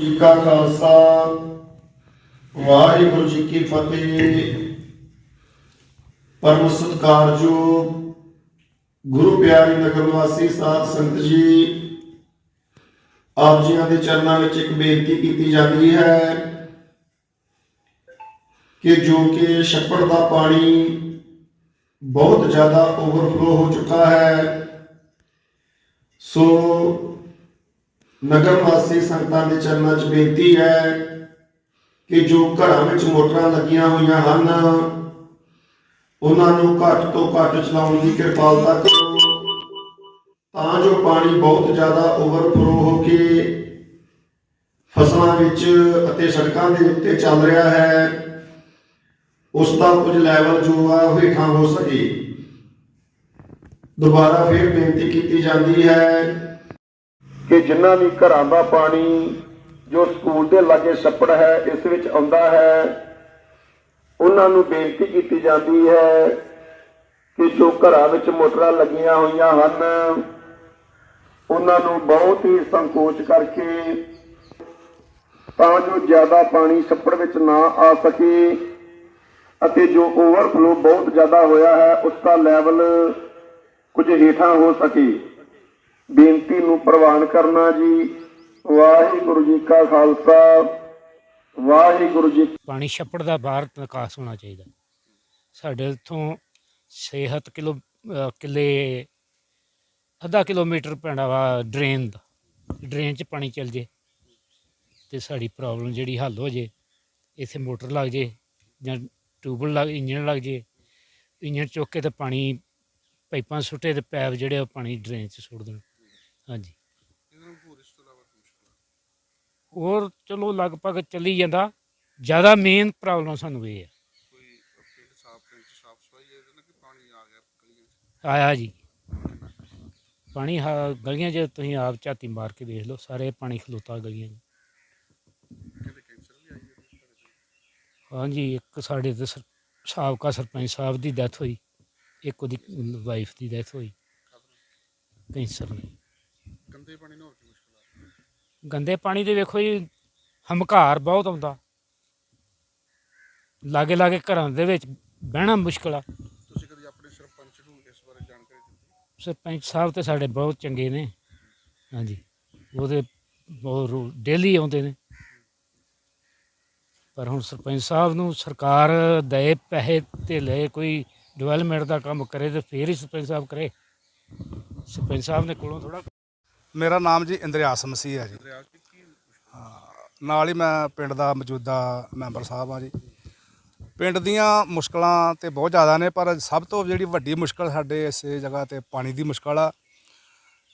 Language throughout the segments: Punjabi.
ਜੀ ਕਾ ਖਾਲਸਾ? ਵਾਹਿਗੁਰੂ ਜੀ ਕੀ ਫਤਿਹ। ਪਰਮ ਸਤਿਕਾਰਯੋਗ ਗੁਰੂ ਪਿਆਰੀ ਨਗਰ ਵਾਸੀ ਸਾਧ ਸੰਗਤ ਜੀ, ਆਪ ਜੀਆਂ ਦੇ ਚਰਨਾਂ ਵਿੱਚ ਇੱਕ ਬੇਨਤੀ ਕੀਤੀ ਜਾਂਦੀ ਹੈ ਕਿ ਜੋ ਕਿ ਛੱਪੜ ਦਾ ਪਾਣੀ ਬਹੁਤ ਜ਼ਿਆਦਾ ਓਵਰਫਲੋ ਹੋ ਚੁੱਕਾ ਹੈ, ਸੋ ਨਗਰ ਵਾਸੀ ਸੰਗਤਾਂ ਦੇ ਚਰਨਾਂ 'ਚ ਬੇਨਤੀ ਹੈ ਕਿ ਜੋ ਘਰਾਂ ਵਿੱਚ ਮੋਟਰਾਂ ਲੱਗੀਆਂ ਹੋਈਆਂ ਹਨ, ਉਹਨਾਂ ਨੂੰ ਘੱਟ ਤੋਂ ਘੱਟ ਚਲਾਉਣ ਦੀ ਕਿਰਪਾਲਤਾ ਕਰੋ, ਤਾਂ ਜੋ ਪਾਣੀ ਬਹੁਤ ਜ਼ਿਆਦਾ ਓਵਰਫਲੋ ਹੋ ਕੇ ਫਸਲਾਂ ਵਿੱਚ ਅਤੇ ਸੜਕਾਂ ਦੇ ਉੱਤੇ ਚੱਲ ਰਿਹਾ ਹੈ, ਉਸ ਦਾ ਕੁਝ ਲੈਵਲ ਜੋ ਆ ਉਹ ਹੇਠਾਂ ਹੋ ਸਕੇ। ਦੁਬਾਰਾ ਫਿਰ ਬੇਨਤੀ ਕੀਤੀ ਜਾਂਦੀ ਹੈ ਕਿ ਜਿੰਨਾ ਵੀ ਘਰਾਂ ਦਾ ਪਾਣੀ ਜੋ ਸਕੂਲ ਦੇ ਲਾਗੇ ਛੱਪੜ ਹੈ, ਇਸ ਵਿੱਚ ਆਉਂਦਾ ਹੈ, ਉਹਨਾਂ ਨੂੰ ਬੇਨਤੀ ਕੀਤੀ ਜਾਂਦੀ ਹੈ ਕਿ ਜੋ ਘਰਾਂ ਵਿੱਚ ਮੋਟਰਾਂ ਲੱਗੀਆਂ ਹੋਈਆਂ ਹਨ, ਉਹਨਾਂ ਨੂੰ ਬਹੁਤ ਹੀ ਸੰਕੋਚ ਕਰਕੇ ਤਾਂ ਜੋ ਜ਼ਿਆਦਾ ਪਾਣੀ ਛੱਪੜ ਵਿੱਚ ਨਾ ਆ ਸਕੇ ਅਤੇ ਜੋ ਓਵਰਫਲੋ ਬਹੁਤ ਜ਼ਿਆਦਾ ਹੋਇਆ ਹੈ, ਉਸ ਦਾ ਲੈਵਲ ਕੁਝ ਹੇਠਾਂ ਹੋ ਸਕੇ। ਬੇਨਤੀ ਨੂੰ ਪ੍ਰਵਾਨ ਕਰਨਾ ਜੀ। ਵਾਹਿਗੁਰੂ ਜੀ ਕਾ ਖਾਲਸਾ। ਵਾਹਿਗੁਰੂ ਜੀ ਪਾਣੀ ਛੱਪੜ ਦਾ ਬਾਹਰ ਨਿਕਾਸ ਹੋਣਾ ਚਾਹੀਦਾ। ਸਾਡੇ ਇੱਥੋਂ 6-7 ਕਿਲੋ, ਅਹ, ਕਿੱਲੇ, ਅੱਧਾ ਕਿਲੋਮੀਟਰ ਪੈਣਾ ਵਾ ਡਰੇਨ ਦਾ। ਡਰੇਨ 'ਚ ਪਾਣੀ ਚੱਲ ਜੇ ਤੇ ਸਾਡੀ ਪ੍ਰੋਬਲਮ ਜਿਹੜੀ ਹੱਲ ਹੋ ਜੇ, ਇੱਥੇ ਮੋਟਰ ਲੱਗ ਜੇ ਜਾਂ ਟਿਊਬਲ ਲੱਗ, ਇੰਜਣ ਲੱਗ ਜੇ, ਇੰਜਣ ਚੁੱਕ ਕੇ ਤੇ ਪਾਣੀ ਪਾਈਪਾਂ ਸੁੱਟੇ ਤੇ ਪੈਪ ਜਿਹੜੇ ਆ ਉਹ ਪਾਣੀ ਡਰੇਨ 'ਚ ਸੁੱਟ ਦੇਣ। ਹਾਂਜੀ। ਹੋਰ ਚਲੋ ਲਗਭਗ ਚੱਲੀ ਜਾਂਦਾ। ਜ਼ਿਆਦਾ ਮੇਨ ਪ੍ਰੋਬਲਮ ਸਾਨੂੰ ਇਹ ਹੈ ਕੋਈ ਪਿੰਡ ਸਾਫ਼ ਪਿੰਡ ਚ ਸਾਫ਼ ਸਫ਼ਾਈ ਹੈ ਨਾ ਕਿ ਪਾਣੀ ਆ ਗਿਆ ਗਲੀਆਂ ਚ? ਆਇਆ ਜੀ। ਪਾਣੀ ਹਾ- ਗਲੀਆਂ 'ਚ ਤੁਸੀਂ ਆਪ ਝਾਤੀ ਮਾਰ ਕੇ ਦੇਖ ਲਓ ਸਾਰੇ ਪਾਣੀ ਖਲੋਤਾ ਗਲੀਆਂ 'ਚ। ਕਹਿੰਦੇ ਕੈਂਸਰ ਵੀ ਆਈ ਹੈ ਤੁਹਾਡੇ ਚ। ਹਾਂਜੀ ਇੱਕ ਸਾਡੇ ਤੇ ਸਰ- ਸਾਬਕਾ ਸਰਪੰਚ ਸਾਹਿਬ ਦੀ ਡੈਥ ਹੋਈ। ਇੱਕ ਉਹਦੀ ਵਾਈਫ ਦੀ ਡੈਥ ਹੋਈ। ਕੈਂਸਰ ਨੇ। ਗੰਦੇ ਪਾਣੀ ਨਾਲ ਹੋਰ ਕੀ ਮੁਸ਼ਕਲ ਆ? ਰਹੀ ਹੈ? ਗੰਦੇ ਪਾਣੀ ਦੇ ਵੇਖੋ ਜੀ ਹਮਕਾਰ ਬਹੁਤ ਆਉਂਦਾ। ਲਾਗੇ ਲਾਗੇ ਘਰਾਂ ਦੇ ਵਿੱਚ ਬਹਿਣਾ ਮੁਸ਼ਕਲ ਆ। ਤੁਸੀਂ ਕਦੀ ਆਪਣੇ ਸਰਪੰਚ ਨੂੰ ਇਸ ਬਾਰੇ ਜਾਣਕਾਰੀ ਦਿੱਤੀ? ਸਰਪੰਚ ਸਾਹਿਬ ਤੇ ਸਾਡੇ ਬਹੁਤ ਚੰਗੇ ਨੇ। ਹਾਂਜੀ ਉਹਦੇ ਬਹੁਤ ਡੇਲੀ ਆਉਂਦੇ ਨੇ। ਪਰ ਹੁਣ ਸਰਪੰਚ ਸਾਹਿਬ ਨੂੰ ਸਰਕਾਰ ਦੇ ਪੈਸੇ ਤੇ ਲੈ ਕੋਈ ਡਿਵੈਲਪਮੈਂਟ ਦਾ ਕੰਮ ਕਰੇ ਤੇ ਫੇਰ ਹੀ ਸਰਪੰਚ ਸਾਹਿਬ ਕਰੇ। ਸਰਪੰਚ ਸਾਹਿਬ ਨੇ ਕੋਲੋਂ ਥੋੜਾ ਮੇਰਾ ਨਾਮ ਜੀ ਇੰਦਰਿਆਸ ਮਸੀਹ ਹੈ ਜੀ। ਹਾਂ, ਨਾਲ ਹੀ ਮੈਂ ਪਿੰਡ ਦਾ ਮੌਜੂਦਾ ਮੈਂਬਰ ਸਾਹਿਬ ਹਾਂ ਜੀ। ਪਿੰਡ ਦੀਆਂ ਮੁਸ਼ਕਲਾਂ ਤੇ ਬਹੁਤ ਜ਼ਿਆਦਾ ਨੇ, ਪਰ ਸਭ ਤੋਂ ਜਿਹੜੀ ਵੱਡੀ ਮੁਸ਼ਕਲ ਸਾਡੇ ਇਸ ਜਗ੍ਹਾ ਤੇ ਪਾਣੀ ਦੀ ਮੁਸ਼ਕਲ ਆ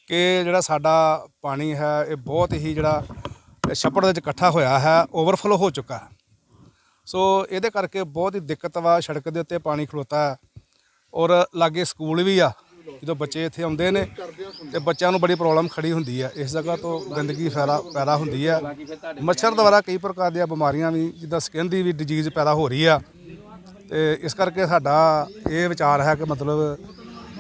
ਕਿ ਜਿਹੜਾ ਸਾਡਾ ਪਾਣੀ ਹੈ, ਇਹ ਬਹੁਤ ਹੀ ਜਿਹੜਾ ਛੱਪੜ ਦੇ ਵਿੱਚ ਇਕੱਠਾ ਹੋਇਆ ਹੈ, ਓਵਰਫਲੋ ਹੋ ਚੁੱਕਾ ਹੈ। ਸੋ ਇਹਦੇ ਕਰਕੇ ਬਹੁਤ ਹੀ ਦਿੱਕਤ ਵਾ, ਸੜਕ ਦੇ ਉੱਤੇ ਪਾਣੀ ਖਲੋਤਾ ਹੈ। ਔਰ ਲਾਗੇ ਸਕੂਲ ਵੀ ਆ। ਜਦੋਂ ਬੱਚੇ ਇੱਥੇ ਆਉਂਦੇ ਨੇ ਤੇ ਬੱਚਿਆਂ ਨੂੰ ਬੜੀ ਪ੍ਰੋਬਲਮ ਖੜੀ ਹੁੰਦੀ ਹੈ ਇਸ ਜਗ੍ਹਾ ਤੋਂ ਗੰਦਗੀ ਫੈਲਾ, ਪੈਦਾ ਹੁੰਦੀ ਹੈ ਮੱਛਰ ਦੁਆਰਾ ਕਈ ਪ੍ਰਕਾਰ ਦੀਆਂ ਬਿਮਾਰੀਆਂ ਵੀ, ਜਿੱਦਾਂ ਸਕਿਨ ਦੀ ਵੀ ਡਿਜ਼ੀਜ਼ ਪੈਦਾ ਹੋ ਰਹੀ ਆ। ਤੇ ਇਸ ਕਰਕੇ ਸਾਡਾ ਇਹ ਵਿਚਾਰ ਹੈ ਕਿ ਮਤਲਬ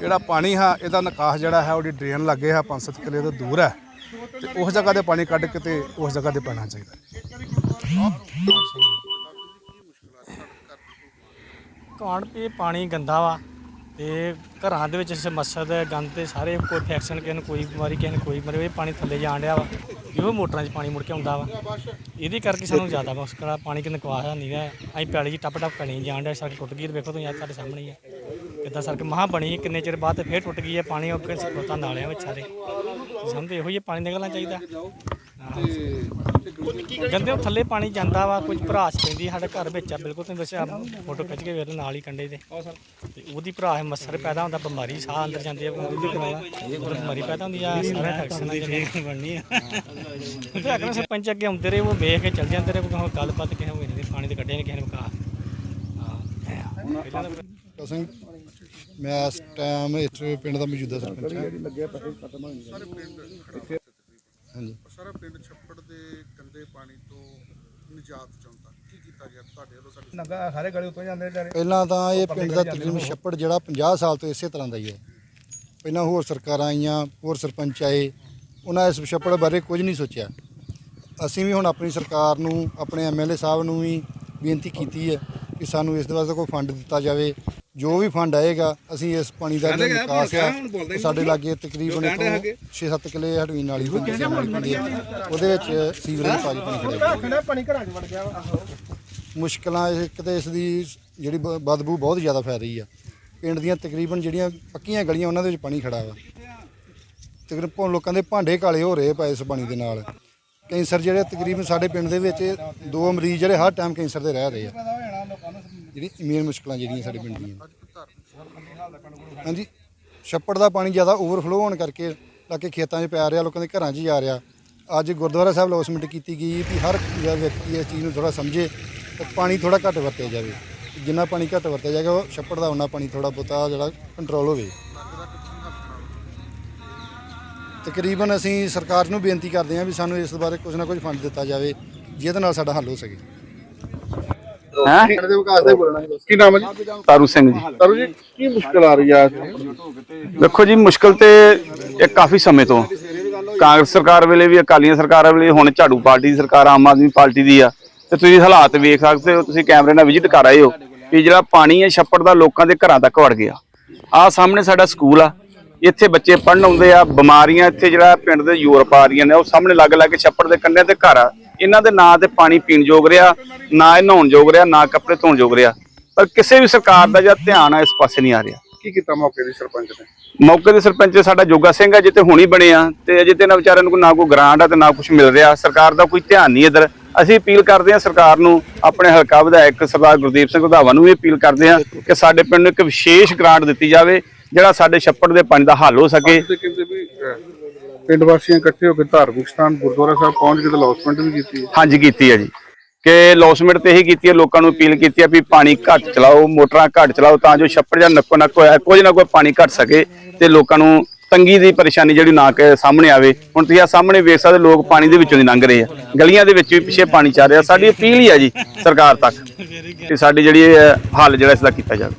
ਜਿਹੜਾ ਪਾਣੀ ਹੈ ਇਹਦਾ ਨਿਕਾਸ ਜਿਹੜਾ ਹੈ, ਉਹਦੀ ਡਰੇਨ ਲੱਗੇ ਹੈ 5-7 ਕਿਲੇ ਤੋਂ ਦੂਰ ਹੈ। ਤੇ ਉਸ ਜਗ੍ਹਾ ਤੇ ਪਾਣੀ ਕੱਢ ਕੇ ਤੇ ਉਸ ਜਗ੍ਹਾ ਤੇ ਪੈਣਾ ਚਾਹੀਦਾ ਹੈ। ਕਾਂਡ ਪਾਣੀ ਗੰਦਾ ਵਾ? ਤੇ ਘਰਾਂ ਦੇ ਵਿੱਚ ਸਮੱਸਿਆ ਦੇ ਗੰਦ ਤੇ ਸਾਰੇ ਕੋਈ ਇਨਫੈਕਸ਼ਨ ਕਿਸੇ ਨੂੰ ਕੋਈ ਬਿਮਾਰੀ, ਕਿਸੇ ਨੂੰ ਕੋਈ ਮਰੇ ਇਹ ਪਾਣੀ ਥੱਲੇ ਜਾਣ ਡਿਆ ਵਾ ਇਹੋ ਮੋਟਰਾਂ 'ਚ ਪਾਣੀ ਮੁੜ ਕੇ ਆਉਂਦਾ ਵਾ। ਇਹਦੇ ਕਰਕੇ ਸਾਨੂੰ ਜ਼ਿਆਦਾ ਮੁਸ਼ਕਲ ਆ ਪਾਣੀ ਕਿ ਨਿਕਵਾਸ ਨਹੀਂ ਗਾ ਅਸੀਂ ਪੈਲੀ 'ਚ ਟੱਪ ਟੱਪ ਕਣੀ ਜਾਣ ਡਿਆ, ਸੜਕ ਟੁੱਟ ਗਈ ਤੇ ਵੇਖੋ ਤੁਸੀਂ ਅੱਜ ਸਾਡੇ ਸਾਹਮਣੇ ਹੀ ਆ। ਕਿੱਦਾਂ ਸੜਕ ਮਹਾ ਬਣੀ, ਕਿੰਨੇ ਚਿਰ ਬਾਅਦ ਤੇ ਫੇਰ ਟੁੱਟ ਗਈ ਹੈ ਪਾਣੀ ਅੱਗੇ ਸਪੋਤਾ ਨਾਲਿਆਂ ਵਿੱਚ ਸਾਰੇ। ਸਮਝਦੇ, ਇਹੋ ਹੀ ਪਾਣੀ ਨਿਕਲਣਾ ਚਾਹੀਦਾ। ਆਹੋ। ਗੰਦੇ ਉਹ ਥੱਲੇ ਪਾਣੀ ਜਾਂਦਾ ਵਾ ਕੁਝ ਭਰਾਸ ਪੈਂਦੀ ਸਾਡੇ ਘਰ ਵਿੱਚ ਆ ਬਿਲਕੁਲ ਤੁਸੀਂ ਵੈਸੇ ਫੋਟੋ ਖਿੱਚ ਕੇ ਵੇਖ ਲਓ ਨਾਲ ਹੀ ਕੰਡੇ ਤੇ। ਤੇ ਉਹਦੀ ਭਰਾਸ ਮੱਛਰ ਪੈਦਾ ਹੁੰਦਾ ਬਿਮਾਰੀ ਸਾਹ ਅੰਦਰ ਜਾਂਦੇ ਆ ਉਹਦੀ ਉਹਦੀ ਬਿਮਾਰੀ ਪੈਦਾ ਹੁੰਦੀ ਆ ਸਾਰੇ ਇਨਫੈਕਸ਼ਨ ਆ। ਬਣਨੀ ਆ। ਤੇ ਅਗਰ ਸਰਪੰਚ ਅੱਗੇ ਆਉਂਦੇ ਰਹੇ ਉਹ ਵੇਖ ਕੇ ਚੱਲ ਜਾਂਦੇ ਰਹੇ ਕੋਈ ਗੱਲਬਾਤ ਕਿਸੇ ਹੋਈ ਨਹੀਂ ਪਾਣੀ ਤੇ ਕੱਢਿਆ ਨਹੀਂ ਕਿਸੇ ਨੇ ਕਹਾ ਹਾਂ ਸਿੰਘ ਮੈਂ ਇਸ ਟਾਈਮ ਇੱਥੇ ਪਿੰਡ ਦਾ ਮੌਜੂਦਾ ਸਰਪੰਚ ਹਾਂ। ਸਾਰੇ ਪਿੰਡ ਖੜਾ। ਹਾਂਜੀ। ਪਰ ਸਾਰਾ ਪਿੰਡ ਛੱਪੜ ਦੇ ਗੰਦੇ ਪਾਣੀ ਤੋਂ ਨਿਜਾਤ ਚਾਹੁੰਦਾ। ਕੀ ਕੀਤਾ ਗਿਆ ਤੁਹਾਡੇ ਵੱਲੋਂ ਸਾਡੇ ਪਹਿਲਾਂ ਤਾਂ ਇਹ ਪਿੰਡ ਦਾ ਤਕਰੀਬਨ ਛੱਪੜ ਜਿਹੜਾ 50 ਸਾਲ ਤੋਂ ਇਸੇ ਤਰ੍ਹਾਂ ਦਾ ਹੀ ਹੈ। ਪਹਿਲਾਂ ਹੋਰ ਸਰਕਾਰਾਂ ਆਈਆਂ ਹੋਰ ਸਰਪੰਚ ਆਏ। ਉਹਨਾਂ ਇਸ ਛੱਪੜ ਬਾਰੇ ਕੁਝ ਨਹੀਂ ਸੋਚਿਆ। ਅਸੀਂ ਵੀ ਹੁਣ ਆਪਣੀ ਸਰਕਾਰ ਨੂੰ ਆਪਣੇ ਐਮਐਲਏ ਸਾਹਿਬ ਨੂੰ ਵੀ ਬੇਨਤੀ ਕੀਤੀ ਹੈ ਕਿ ਸਾਨੂੰ ਇਸ ਦੇ ਵਾਸਤੇ ਕੋਈ ਫੰਡ ਦਿੱਤਾ ਜਾਵੇ। ਜੋ ਵੀ ਫੰਡ ਆਏਗਾ ਅਸੀਂ ਇਸ ਪਾਣੀ ਦਾ ਜਿਹੜਾ ਨਿਕਾਸ ਆ ਉਹ ਸਾਡੇ ਲਾਗੇ ਤਕਰੀਬਨ ਇੱਥੋਂ 6-7 ਕਿਲੇ ਹਟਵੀਂ ਨਾਲੀ ਪੈਂਦੀ ਹੈ ਉਹਦੇ ਵਿੱਚ ਸੀਵਰੇਜ ਪਾਣੀ ਪਾਣੀ ਖੜਿਆ ਪਾਣੀ ਘਰਾਂ 'ਚ ਵੜ ਗਿਆ ਮੁਸ਼ਕਲਾਂ ਇੱਕ ਤੇ ਇਸ ਦੀ ਜਿਹੜੀ ਬਦਬੂ ਬਹੁਤ ਜ਼ਿਆਦਾ ਫੈਲ ਰਹੀ ਆ। ਪਿੰਡ ਦੀਆਂ ਤਕਰੀਬਨ ਜਿਹੜੀਆਂ ਪੱਕੀਆਂ ਗਲੀਆਂ ਉਹਨਾਂ ਦੇ ਵਿੱਚ ਪਾਣੀ ਖੜਾ ਵਾ। ਤਕਰੀਬਨ ਲੋਕਾਂ ਦੇ ਭਾਂਡੇ ਕਾਲੇ ਹੋ ਰਹੇ ਪਏ ਇਸ ਪਾਣੀ ਦੇ ਨਾਲ। ਕੈਂਸਰ ਜਿਹੜੇ ਤਕਰੀਬਨ ਸਾਡੇ ਪਿੰਡ ਦੇ ਵਿੱਚ ਦੋ ਮਰੀਜ਼ ਜਿਹੜੇ ਹਰ ਟਾਈਮ ਕੈਂਸਰ ਦੇ ਰਹਿ ਰਹੇ ਆ। ਜਿਹੜੀ ਮੇਨ ਮੁਸ਼ਕਲਾਂ ਜਿਹੜੀਆਂ ਸਾਡੇ ਪਿੰਡ ਦੀਆਂ ਹਾਂਜੀ, ਛੱਪੜ ਦਾ ਪਾਣੀ ਜ਼ਿਆਦਾ ਓਵਰਫਲੋ ਹੋਣ ਕਰਕੇ ਲਾਗੇ ਖੇਤਾਂ 'ਚ ਪੈ ਰਿਹਾ, ਲੋਕਾਂ ਦੇ ਘਰਾਂ 'ਚ ਜਾ ਰਿਹਾ। ਅੱਜ ਗੁਰਦੁਆਰਾ ਸਾਹਿਬ ਲੌਸਮੈਂਟ ਕੀਤੀ ਗਈ ਵੀ ਹਰ ਵਿਅਕਤੀ ਇਸ ਚੀਜ਼ ਨੂੰ ਥੋੜਾ ਸਮਝੇ ਤੇ ਪਾਣੀ ਥੋੜਾ ਘੱਟ ਵਰਤਿਆ ਜਾਵੇ। ਜਿੰਨਾ ਪਾਣੀ ਘੱਟ ਵਰਤਿਆ ਜਾਏਗਾ, ਉਹ ਛੱਪੜ ਦਾ ਉਹਨਾਂ ਪਾਣੀ ਥੋੜਾ ਬਹੁਤਾ ਜਿਹੜਾ ਕੰਟਰੋਲ ਹੋਵੇ। ਤਕਰੀਬਨ ਅਸੀਂ ਸਰਕਾਰ ਨੂੰ ਬੇਨਤੀ ਕਰਦੇ ਹਾਂ ਵੀ ਸਾਨੂੰ ਇਸ ਬਾਰੇ ਕੁਝ ਨਾ ਕੁਝ ਫੰਡ ਦਿੱਤਾ ਜਾਵੇ, ਜਿਹਦੇ ਨਾਲ ਸਾਡਾ ਹੱਲ ਹੋ ਸਕੇ। ਹੈਂ? ਪਿੰਡ ਦੇ ਵਿਕਾਸ ਦਾ ਹੀ ਬੋਲਣਾ ਹੈ ਕੀ ਨਾਮ ਹੈ ਜੀ? ਤਾਰੂ ਸਿੰਘ ਜੀ। ਤਰੋ ਜੀ ਕੀ ਮੁਸ਼ਕਲ ਆ ਰਹੀ ਆ ਦੇਖੋ ਜੀ ਮੁਸ਼ਕਲ ਤੇ ਇਹ ਕਾਫੀ ਸਮੇਂ ਤੋਂ। ਕਾਂਗਰਸ ਸਰਕਾਰ ਵੇਲੇ ਵੀ ਅਕਾਲੀਆਂ ਸਰਕਾਰਾਂ ਵੇਲੇ ਹੁਣ ਝਾੜੂ ਪਾਰਟੀ ਦੀ ਸਰਕਾਰ ਆਮ ਆਦਮੀ ਪਾਰਟੀ ਦੀ ਆ। ਤੇ ਤੁਸੀਂ ਹਾਲਾਤ ਵੇਖ ਸਕਦੇ ਹੋ ਤੁਸੀਂ ਕੈਮਰੇ ਨਾਲ ਵਿਜ਼ਿਟ ਕਰ ਆਏ ਹੋ ਕਿ ਜਿਹੜਾ ਪਾਣੀ ਹੈ ਛੱਪੜ ਦਾ ਲੋਕਾਂ ਦੇ ਘਰਾਂ ਤੱਕ ਵੜ ਗਿਆ। ਆਹ ਸਾਹਮਣੇ ਸਾਡਾ ਸਕੂਲ ਆ। ਇੱਥੇ ਬੱਚੇ ਪੜਨ ਆਉਂਦੇ ਆ ਬਿਮਾਰੀਆਂ ਇੱਥੇ ਜਿਹੜਾ ਪਿੰਡ ਦੇ ਯੂਰਪ ਆ ਰਹੀਆਂ ਨੇ ਉਹ ਸਾਹਮਣੇ ਲੱਗ ਲੱਗ ਕੇ ਛੱਪੜ ਦੇ ਕੰਢਿਆਂ ਤੇ ਘਰ ਆ। ਇਹਨਾਂ ਦੇ ਨਾਂ ਤੇ ਪਾਣੀ ਪੀਣ ਯੋਗ ਰਿਹਾ ਨਾ ਇਹ ਨਹਾਉਣ ਯੋਗ ਰਿਹਾ ਨਾ ਕੱਪੜੇ ਧੋਣ ਯੋਗ ਰਿਹਾ। ਪਰ ਕਿਸੇ ਵੀ ਸਰਕਾਰ ਦਾ ਜਿਹੜਾ ਧਿਆਨ ਆ ਇਸ ਪਾਸੇ ਨਹੀਂ ਆ ਰਿਹਾ। ਕੀ ਕੀਤਾ ਮੌਕੇ ਦੀ ਸਰਪੰਚ ਨੇ? ਮੌਕੇ ਦੇ ਸਰਪੰਚ ਸਾਡਾ ਜੋਗਾ ਸਿੰਘ ਆ ਜਿੱਤੇ ਹੁਣੀ ਬਣੇ ਆ ਤੇ ਅਜੇ ਤੇ ਨਾ ਵਿਚਾਰਿਆਂ ਨੂੰ ਨਾ ਕੋਈ ਗ੍ਰਾਂਟ ਆ ਤੇ ਨਾ ਕੁਝ ਮਿਲ ਰਿਹਾ। ਸਰਕਾਰ ਦਾ ਕੋਈ ਧਿਆਨ ਨਹੀਂ ਇਧਰ। ਅਸੀਂ ਅਪੀਲ ਕਰਦੇ ਹਾਂ ਸਰਕਾਰ ਨੂੰ ਆਪਣੇ ਹਲਕਾ ਵਿਧਾਇਕ ਸਰਦਾਰ ਗੁਰਦੀਪ ਸਿੰਘ ਰੰਧਾਵਾ ਨੂੰ ਵੀ ਅਪੀਲ ਕਰਦੇ ਹਾਂ ਕਿ ਸਾਡੇ ਪਿੰਡ ਨੂੰ ਇੱਕ ਵਿਸ਼ੇਸ਼ ਗ੍ਰਾਂਟ ਦਿੱਤੀ ਜਾਵੇ ਜਿਹੜਾ ਸਾਡੇ ਛੱਪੜ ਦੇ ਪਾਣੀ ਦਾ ਹੱਲ ਹੋ ਸਕੇ। ਪਿੰਡ ਵਾਸੀਆਂ ਇਕੱਠੇ ਹੋ ਕੇ ਧਾਰਮਿਕ ਸਥਾਨ ਗੁਰਦੁਆਰਾ ਸਾਹਿਬ ਪਹੁੰਚ ਕੇ ਤੇ ਵੀ ਕੀਤੀ ਹੈ? ਹਾਂਜੀ, ਕੀਤੀ ਹੈ ਜੀ। ਕਿ ਲੌਸਮੈਂਟ ਤੇ ਹੀ ਕੀਤੀ ਹੈ, ਲੋਕਾਂ ਨੂੰ ਅਪੀਲ ਕੀਤੀ ਹੈ ਵੀ ਪਾਣੀ ਘੱਟ ਚਲਾਓ, ਮੋਟਰਾਂ ਘੱਟ ਚਲਾਓ ਤਾਂ ਜੋ ਛੱਪੜ ਜਾਂ ਨੱਕੋ ਨੱਕ ਹੋਇਆ, ਕੁਝ ਨਾ ਕੋਈ ਪਾਣੀ ਘੱਟ ਸਕੇ ਤੇ ਲੋਕਾਂ ਨੂੰ ਤੰਗੀ ਦੀ ਪਰੇਸ਼ਾਨੀ ਜਿਹੜੀ ਨਾ ਕਿ ਸਾਹਮਣੇ ਆਵੇ। ਹੁਣ ਤੁਸੀਂ ਆ ਸਾਹਮਣੇ ਵੇਖ ਸਕਦੇ ਲੋਕ ਪਾਣੀ ਦੇ ਵਿੱਚੋਂ ਦੀ ਲੰਘ ਰਹੇ ਆ। ਗਲੀਆਂ ਦੇ ਵਿੱਚ ਵੀ ਪਿੱਛੇ ਪਾਣੀ ਚੱਲ ਰਿਹਾ। ਸਾਡੀ ਅਪੀਲ ਹੀ ਹੈ ਜੀ, ਸਰਕਾਰ ਤੱਕ ਕਿ ਸਾਡੀ ਜਿਹੜੀ ਇਹ ਹੱਲ ਜਿਹੜਾ ਇਸ ਦਾ ਕੀਤਾ ਜਾਵੇ।